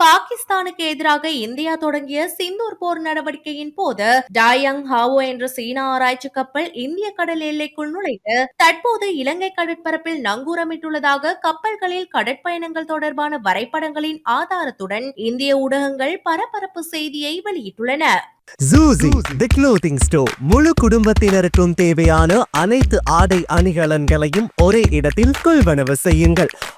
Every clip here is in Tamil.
பாகிஸ்தானுக்கு எதிராக இந்தியா தொடங்கிய சிந்தூர் போர் நடவடிக்கையின் போது டாயங் ஹாவோ என்ற சீனா ஆராய்ச்சி கப்பல் இந்திய கடல் எல்லைக்குள் நுழைந்து தற்போது இலங்கை கடற்பரப்பில் நங்கூரமிட்டுள்ளதாக கப்பல்களில் கடற்பயணங்கள் தொடர்பான வரைபடங்களின் ஆதாரத்துடன் இந்திய ஊடகங்கள் பரபரப்பு செய்தியை வெளியிட்டுள்ளன. ஜூசி தி க்ளோத்திங் ஸ்டோர் முழு குடும்பத்தினருக்கும் தேவையான அனைத்து ஆடை அணிகலன்களையும் ஒரே இடத்தில் கொள்வனவு செய்யுங்கள்.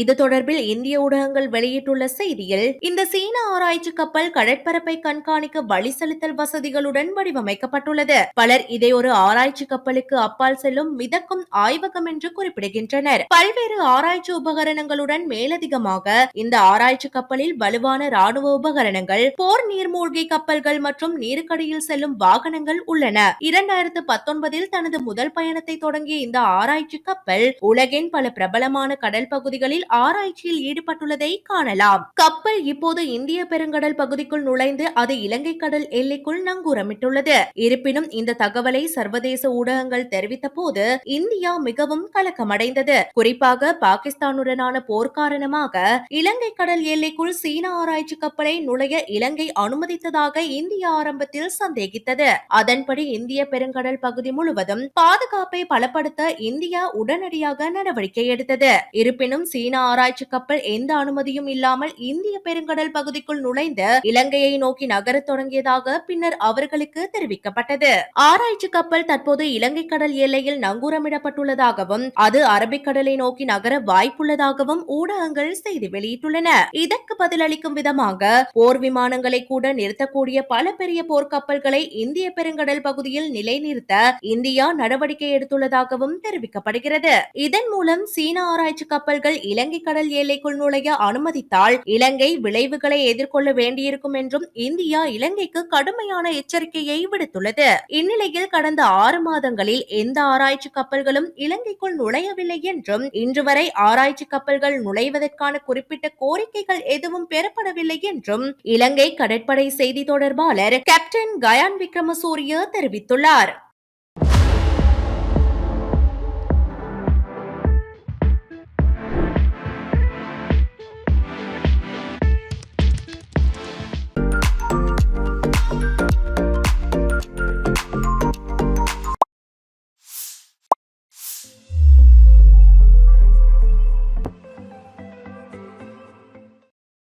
இது தொடர்பில் இந்திய ஊடகங்கள் வெளியிட்டுள்ள செய்தியில் இந்த சீன ஆராய்ச்சி கப்பல் கடற்பரப்பை கண்காணிக்க வழி செலுத்தல் வசதிகளுடன் வடிவமைக்கப்பட்டுள்ளது. பலர் இதை ஒரு ஆராய்ச்சி கப்பலுக்கு அப்பால் செல்லும் மிதக்கும் ஆய்வகம் என்று குறிப்பிடுகின்றனர். பல்வேறு ஆராய்ச்சி உபகரணங்களுடன் மேலதிகமாக இந்த ஆராய்ச்சி கப்பலில் வலுவான ராணுவ உபகரணங்கள் போர் நீர்மூழ்கி கப்பல்கள் மற்றும் நீருக்கடியில் செல்லும் வாகனங்கள் உள்ளன. இரண்டாயிரத்து பத்தொன்பதில் தனது முதல் பயணத்தை தொடங்கிய இந்த ஆராய்ச்சி கப்பல் உலகின் பல பிரபலமான கடல் பகுதிகளில் ஆராய்ச்சியில் ஈடுபட்டுள்ளதை காணலாம். கப்பல் இப்போது இந்திய பெருங்கடல் பகுதிக்குள் நுழைந்து அது இலங்கை கடல் எல்லைக்குள் நங்கூரமிட்டுள்ளது. இருப்பினும் இந்த தகவலை சர்வதேச ஊடகங்கள் தெரிவித்த போது இந்தியா மிகவும் கலக்கமடைந்தது. குறிப்பாக பாகிஸ்தானுடனான போர் காரணமாக இலங்கை கடல் எல்லைக்குள் சீனா ஆராய்ச்சி கப்பலை நுழைய இலங்கை அனுமதித்ததாக இந்தியா ஆரம்பத்தில் சந்தேகித்தது. அதன்படி இந்திய பெருங்கடல் பகுதி முழுவதும் பாதுகாப்பை பலப்படுத்த இந்தியா உடனடியாக நடவடிக்கை எடுத்தது. இருப்பினும் சீன ஆராய்ச்சி கப்பல் எந்த அனுமதியும் இல்லாமல் இந்திய பெருங்கடல் பகுதிக்குள் நுழைந்த இலங்கையை நோக்கி நகரத் தொடங்கியதாக பின்னர் அவர்களுக்கு தெரிவிக்கப்பட்டது. ஆராய்ச்சி கப்பல் தற்போது இலங்கை கடல் எல்லையில் நங்கூரமிடப்பட்டுள்ளதாகவும் அது அரபிக்கடலை நோக்கி நகர வாய்ப்புள்ளதாகவும் ஊடகங்கள் செய்தி வெளியிட்டுள்ளன. இதற்கு பதிலளிக்கும் விதமாக போர் விமானங்களை கூட நிறுத்தக்கூடிய பல பெரிய போர்க்கப்பல்களை இந்திய பெருங்கடல் பகுதியில் நிலைநிறுத்த இந்தியா நடவடிக்கை எடுத்துள்ளதாகவும் தெரிவிக்கப்படுகிறது. இதன் மூலம் சீன ஆராய்ச்சி கப்பல்கள் இலங்கை இலங்கை கடல் எல்லைக்குள் நுழைய அனுமதித்தால் இலங்கை விளைவுகளை எதிர்கொள்ள வேண்டியிருக்கும் என்றும் இந்தியா இலங்கைக்கு கடுமையான எச்சரிக்கையை விடுத்துள்ளது. இந்நிலையில் கடந்த ஆறு மாதங்களில் எந்த ஆராய்ச்சி கப்பல்களும் இலங்கைக்குள் நுழையவில்லை என்றும் இன்று வரை ஆராய்ச்சி கப்பல்கள் நுழைவதற்கான குறிப்பிட்ட கோரிக்கைகள் எதுவும் பெறப்படவில்லை என்றும் இலங்கை கடற்படை செய்தி தொடர்பாளர் கேப்டன் கயான் விக்ரமசூரிய தெரிவித்துள்ளார்.